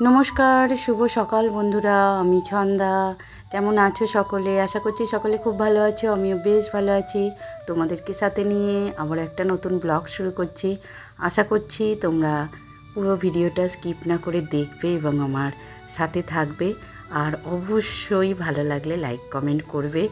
নমস্কার, শুভ সকাল বন্ধুরা, আমি ছন্দা। কেমন আছো সকলে? আশা করছি সকলে খুব ভালো আছো, আমিও বেশ ভালো আছি। তোমাদেরকে সাথে নিয়ে আবার একটা নতুন ব্লগ শুরু করছি। আশা করছি তোমরা পুরো ভিডিওটা স্কিপ না করে দেখবে এবং আমার সাথে থাকবে। আর অবশ্যই ভালো লাগলে লাইক, কমেন্ট করবে।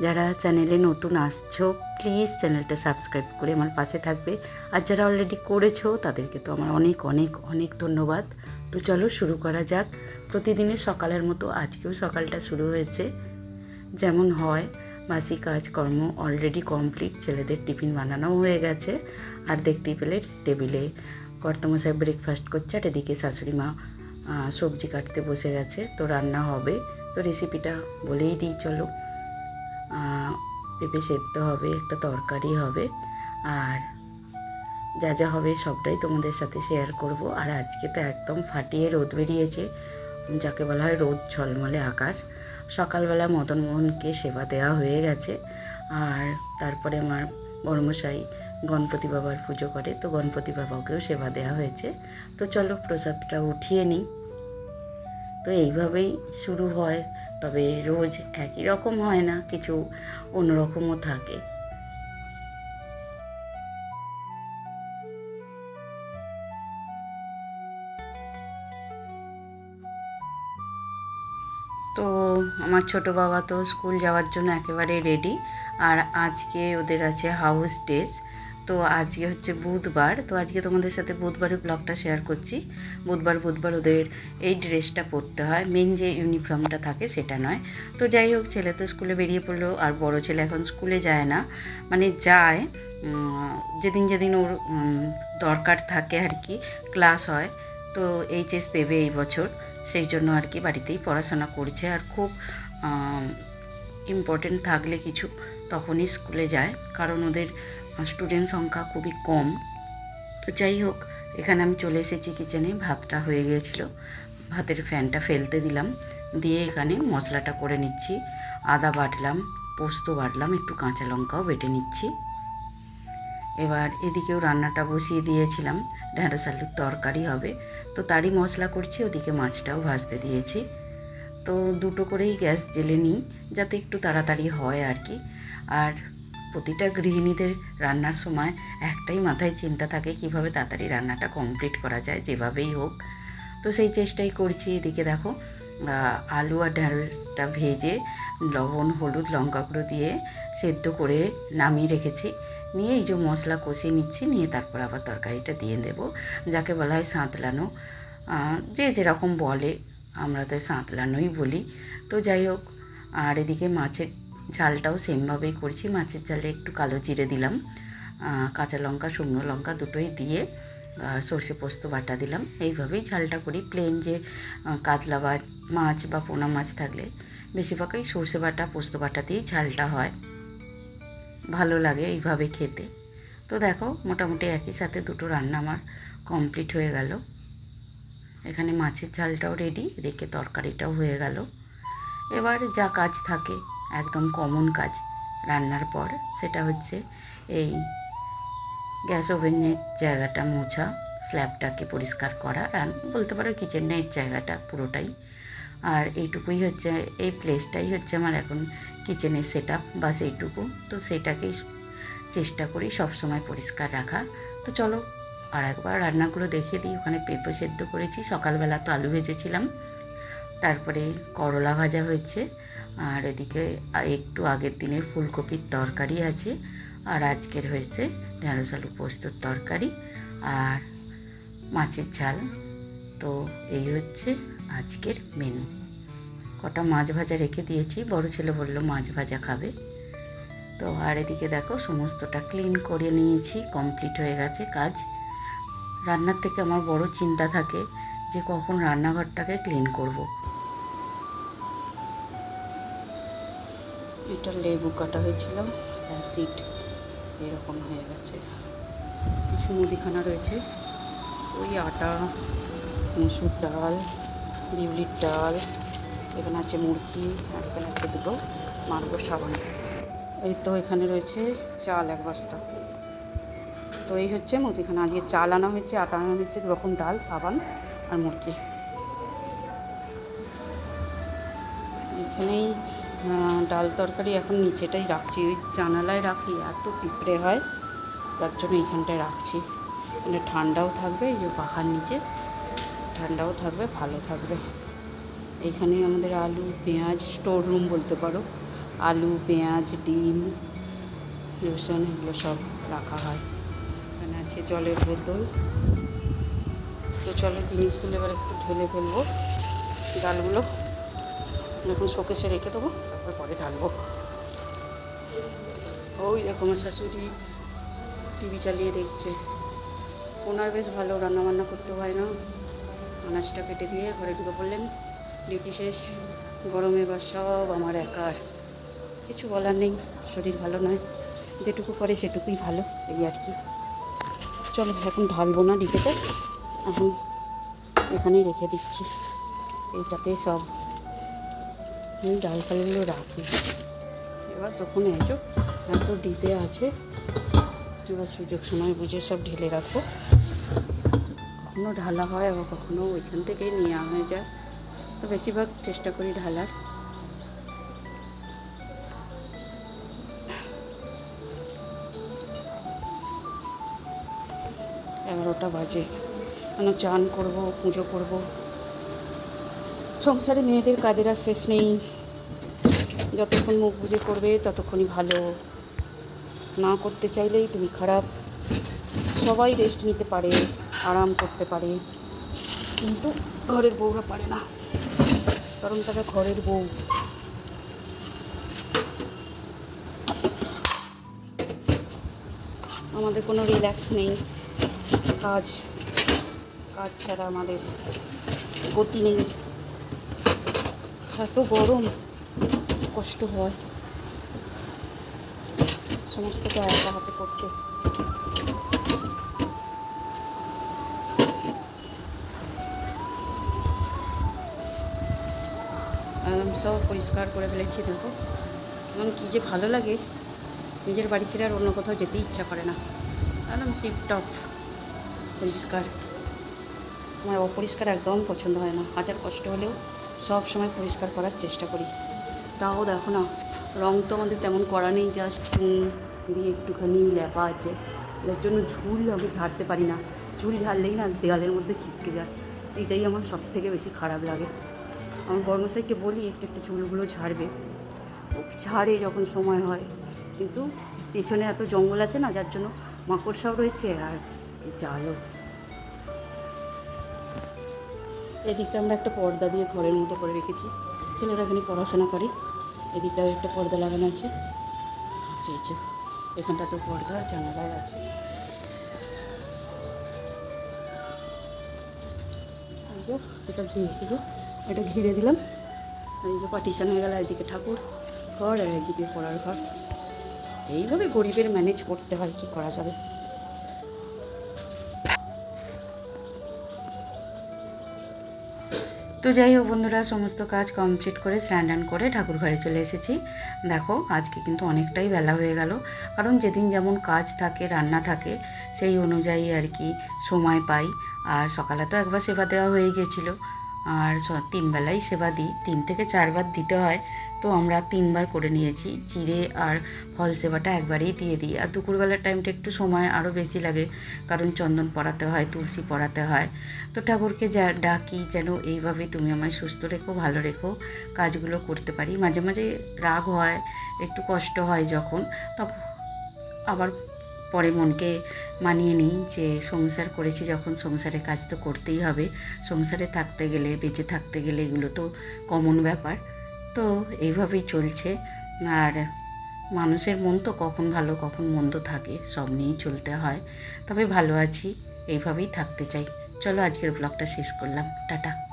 যারা চ্যানেলে নতুন আসছো, প্লিজ চ্যানেলটা সাবস্ক্রাইব করে আমার পাশে থাকবে। আর যারা অলরেডি করেছ, তাদেরকে তো আমার অনেক অনেক অনেক ধন্যবাদ। তো চলো শুরু করা যাক। প্রতিদিনের সকালের মতো আজকেও সকালটা শুরু হয়েছে। যেমন হয় বাসি কাজকর্ম অলরেডি কমপ্লিট ছেলেদের টিফিন বানানোও হয়ে গেছে। আর দেখতেই পেলে টেবিলে কর্তমশাই ব্রেকফাস্ট করছে আর এদিকে শাশুড়ি মা সবজি কাটতে বসে গেছে। তো রান্না হবে। তো রেসিপিটা বলেই দিই, চলো। পেঁপে সেদ্ধ হবে, একটা তরকারি হবে। আর যা যা হবে সবটাই তোমাদের সাথে শেয়ার করব। আর আজকে তো একদম ফাটিয়ে রোদ বেরিয়েছে, যাকে বলা হয় রোদ ঝলমলে আকাশ। সকালবেলা মদন মোহনকে সেবা দেওয়া হয়ে গেছে। আর তারপরে আমার বড়মশাই গণপতি বাবার পুজো করে, তো গণপতি বাবাকেও সেবা দেওয়া হয়েছে। তো চলো প্রসাদটা উঠিয়ে নিই। তো এইভাবেই শুরু হয়, তবে রোজ একই রকম হয় না, কিছু অন্যরকমও থাকে। তো আমার ছোট বাবা তো স্কুল যাওয়ার জন্য একেবারে রেডি আর আজকে ওদের আছে হাউস ডেস তো আজকে হচ্ছে বুধবার। তো আজকে তোমাদের সাথে বুধবারের ব্লগটা শেয়ার করছি। বুধবার বুধবার ওদের এই ড্রেসটা পরতে হয়। মেন যে ইউনিফর্মটা থাকে সেটা নয়। তো যাই হোক, ছেলে তো স্কুলে বেরিয়ে পড়ল, আর বড় ছেলে এখন স্কুলে যায় না। মানে যায় যেদিন যেদিন ওর দরকার থাকে আর কি ক্লাস হয়। তো এইচএস দেবে এই বছর। সেই জন্য আর কি বাড়িতেই পড়াশোনা করছে। আর খুব ইম্পর্টেন্ট থাকলে কিছু তখনই স্কুলে যায়, কারণ ওদের স্টুডেন্ট সংখ্যা খুবই কম। তো যাই হোক, এখানে আমি চলে এসেছি কিচেনে ভাতটা হয়ে গিয়েছিল। ভাতের ফ্যানটা ফেলতে দিলাম, দিয়ে এখানে মশলাটা করে নিচ্ছি। আদা বাটলাম, পোস্ত বাটলাম, একটু কাঁচা লঙ্কাও বেটে নিচ্ছি। এবার এদিকেও রান্নাটা বসিয়ে দিয়েছিলাম। ঢ্যাঁড়স আলুর তরকারি হবে। তো তারই মশলা করছি, ওদিকে মাছটাও ভাজতে দিয়েছি। তো দুটো করেই গ্যাস জেলে নিই, যাতে একটু তাড়াতাড়ি হয় আর কি। আর প্রতিটা গৃহিণীদের রান্নার সময় একটাই মাথায় চিন্তা থাকে, কীভাবে তাড়াতাড়ি রান্নাটা কমপ্লিট করা যায়, যেভাবেই হোক। তো সেই চেষ্টাই করছি। এদিকে দেখো আলু আর ঢ্যাঁড়সটা ভেজে লবণ, হলুদ লঙ্কা গুঁড়ো দিয়ে সেদ্ধ করে নামিয়ে রেখেছি। নিয়ে এই যে মশলা কষিয়ে নিচ্ছি, নিয়ে তারপর আবার তরকারিটা দিয়ে দেব। যাকে বলা হয় সাঁতলানো। যে যেরকম বলে, আমরা তো সাঁতলানোই বলি। তো যাই হোক, আর এদিকে মাছের ঝালটাও সেমভাবেই করছি। মাছের ঝালে একটু কালো জিরে দিলাম। কাঁচা লঙ্কা, শুকনো লঙ্কা দুটোই দিয়ে সর্ষে পোস্ত বাটা দিলাম। এইভাবেই ঝালটা করি। প্লেন যে কাতলা বা মাছ বা পোনা মাছ থাকলে, বেশিরভাগই সর্ষে বাটা, পোস্ত বাটা দিয়েই ঝালটা হয়। ভালো লাগে এইভাবে খেতে। তো দেখো, মোটামুটি একই সাথে দুটো রান্না আমার কমপ্লিট হয়ে গেল। এখানে মাছের ঝালটাও রেডি এদিকে তরকারিটাও হয়ে গেল। এবার যা কাজ থাকে, একদম কমন কাজ রান্নার পর, সেটা হচ্ছে এই গ্যাস ওভেনের জায়গাটা মোছা স্ল্যাবটাকে পরিষ্কার করা বলতে পারো কিচেনের জায়গাটা পুরোটাই আর এইটুকুই হচ্ছে, এই প্লেসটাই হচ্ছে আমার এখন কিচেনের সেট আপ বা সেইটুকু তো সেটাকেই চেষ্টা করি সব সময় পরিষ্কার রাখা। তো চলো, আর একবার রান্নাগুলো দেখে দিই। ওখানে পেঁপে সেদ্ধ করেছি, সকালবেলা তো আলু ভেজেছিলাম। তারপরে করলা ভাজা হয়েছে। আর এদিকে একটু আগের দিনের ফুলকপির তরকারি আছে। আর আজকের হয়েছে ঢেঁড়স আলু পোস্তর তরকারি আর মাছের ঝাল। তো এই হচ্ছে আজকের মেনু কটা মাছ ভাজা রেখে দিয়েছি। বড় ছেলে বলল, মাছ ভাজা খাবে? তো আর এদিকে দেখো, সমস্তটা ক্লিন করে নিয়েছি। কমপ্লিট হয়ে গেছে কাজ। রান্নার থেকে আমার বড় চিন্তা থাকে যে কখন রান্নাঘরটাকে ক্লিন করব। এটা লেবু কাটা হয়েছিল অ্যাসিড এরকম হয়ে গেছে। কিছু মুদিখানা রয়েছে। ওই আটা, মুসুর ডাল বিউলির ডাল, এখানে আছে মুরগি, এখানে আছে দুটো মারবো সাবান। এই তো এখানে রয়েছে চাল এক বস্তা। তো এই হচ্ছে মুদিখানা আজকে চাল আনা হয়েছে, আটা আনা হয়েছে রকম ডাল, সাবান আর মুরগি। এখানেই ডাল তরকারি এখন নিচেটাই রাখছি। ওই জানালায় রাখি, এত পিঁপড়ে হয়, তার জন্য এইখানটায় রাখছি। মানে ঠান্ডাও থাকবে, এই যে পাখার নিচে। ঠান্ডাও থাকবে, ভালো থাকবে। এখানে আমাদের আলু, পেঁয়াজ স্টোর রুম বলতে পারো। আলু, পেঁয়াজ, ডিম, রসুন, এগুলো সব রাখা হয়। এখানে আছে জলের বোতল। তো চলো জিনিসগুলো এবার একটু ঢেলে ফেলব, ডালগুলো। এখন শোকেসে রেখে দেবো, তারপর পরে ঢালবো। ওই আমার শাশুড়ি টিভি চালিয়ে দেখছে। ওনার বেশ ভালো, রান্নাবান্না করতে হয় না? আনাজটা কেটে দিয়ে ঘরে ঢুকে পড়লেন। ডিউটি শেষ, গরমে বা সব আমার একার। কিছু বলার নেই, শরীর ভালো নয়। যেটুকু করে সেটুকুই ভালো, এই আর কি। চলো, এখন ঢালবো না ডিপেতে এখন এখানেই রেখে দিচ্ছি। এইটাতে সব আমি ডাল ফালগুলো রাখি। এবার যখন এসো এত ডিপে আছে, এবার সুযোগ সময় বুঝে সব ঢেলে রাখব। কখনো ঢালা হয় আবার কখনো ওইখান থেকেই নেওয়া হয়ে যায়। তো বেশিরভাগ চেষ্টা করি ঢালার। এগারোটা বাজে। কেন চান করব, পুজো করব? সংসারে মেয়েদের কাজের আর শেষ নেই। যতক্ষণ মুখ বুঝে করবে, ততক্ষণই ভালো। না করতে চাইলেই তুমি খারাপ। সবাই রেস্ট নিতে পারে। আরাম করতে পারে। কিন্তু ঘরের বউরা পারে না। কারণ তারা ঘরের বউ। আমাদের কোনো রিল্যাক্স নেই। কাজ কাজ ছাড়া আমাদের গতি নেই। এত গরম, কষ্ট হয়। সমস্তটা একা হাতে করতে। সব পরিষ্কার করে ফেলেছি, দেখো। এবং কী যে ভালো লাগে, নিজের বাড়ি ছেড়ে আর অন্য কোথাও যেতে ইচ্ছা করে না। একদম টিপটপ পরিষ্কার। আমার অপরিষ্কার একদম পছন্দ হয় না। হাজার কষ্ট হলেও সব সময় পরিষ্কার করার চেষ্টা করি। তাও দেখো না, রং তো আমাদের তেমন করা নেই জাস্ট চুন দিয়ে একটুখানি ল্যাপা আছে। যার জন্য ঝুল আমি ঝাড়তে পারি না। ঝুল ঝাড়লেই না দেওয়ালের মধ্যে ছিটকে যায়। এটাই আমার সব থেকে বেশি খারাপ লাগে। আমার বর্মশাইকে বলি একটু একটু চুলগুলো ঝাড়বে। ঝাড়ে যখন সময় হয় কিন্তু পেছনে এত জঙ্গল আছে না যার জন্য মাকড়সাও রয়েছে আর জালও এদিকটা আমরা একটা পর্দা দিয়ে ঘরের মতো করে রেখেছি। ছেলেরা এখানে পড়াশোনা করে এদিকটাও একটা পর্দা লাগানো আছে। এখানটা তো পর্দা জানালায় আছে। এটা ঘিরে এই যে, এটা ঘিরে দিলাম। এই যে পার্টিশন হয়ে গেল একদিকে ঠাকুর ঘর আর একদিকে পড়ার ঘর। এইভাবে গরিবের ম্যানেজ করতে হয়, কি করা যাবে? তো যাই হোক বন্ধুরা, সমস্ত কাজ কমপ্লিট করে স্নান টান করে ঠাকুর ঘরে চলে এসেছি। দেখো, আজকে কিন্তু অনেকটাই বেলা হয়ে গেল। কারণ যেদিন যেমন কাজ থাকে, রান্না থাকে, সেই অনুযায়ী আর কি সময় পাই। আর সকালে তো একবার সেবা দেওয়া হয়ে গেছিল। আর স- তিন বেলাই সেবা দিই। তিন থেকে চারবার দিতে হয়। তো আমরা তিনবার করে নিয়েছি। চিড়ে আর ফল সেবাটা একবারেই দিয়ে দিই। আর দুপুরবেলার টাইমটা একটু সময় আরও বেশি লাগে। কারণ চন্দন পড়াতে হয়, তুলসী পড়াতে হয়। তো ঠাকুরকে যা, ডাকি যেন এইভাবে তুমি আমায় সুস্থ রেখো, ভালো রেখো, কাজগুলো করতে পারি। মাঝে মাঝে রাগ হয়, একটু কষ্ট হয় যখন তখন আবার পরে মনকে মানিয়ে নিই যে সংসার করেছি যখন সংসারের কাজ তো করতেই হবে। সংসারে থাকতে গেলে, বেঁচে থাকতে গেলে এগুলো তো কমন ব্যাপার। তো এইভাবেই চলছে। আর মানুষের মন তো কখন ভালো, কখন মন্দ থাকে, সব নিয়েই চলতে হয়। তবে ভালো আছি, এইভাবেই থাকতে চাই। চলো আজকের ব্লগটা শেষ করলাম। টাটা।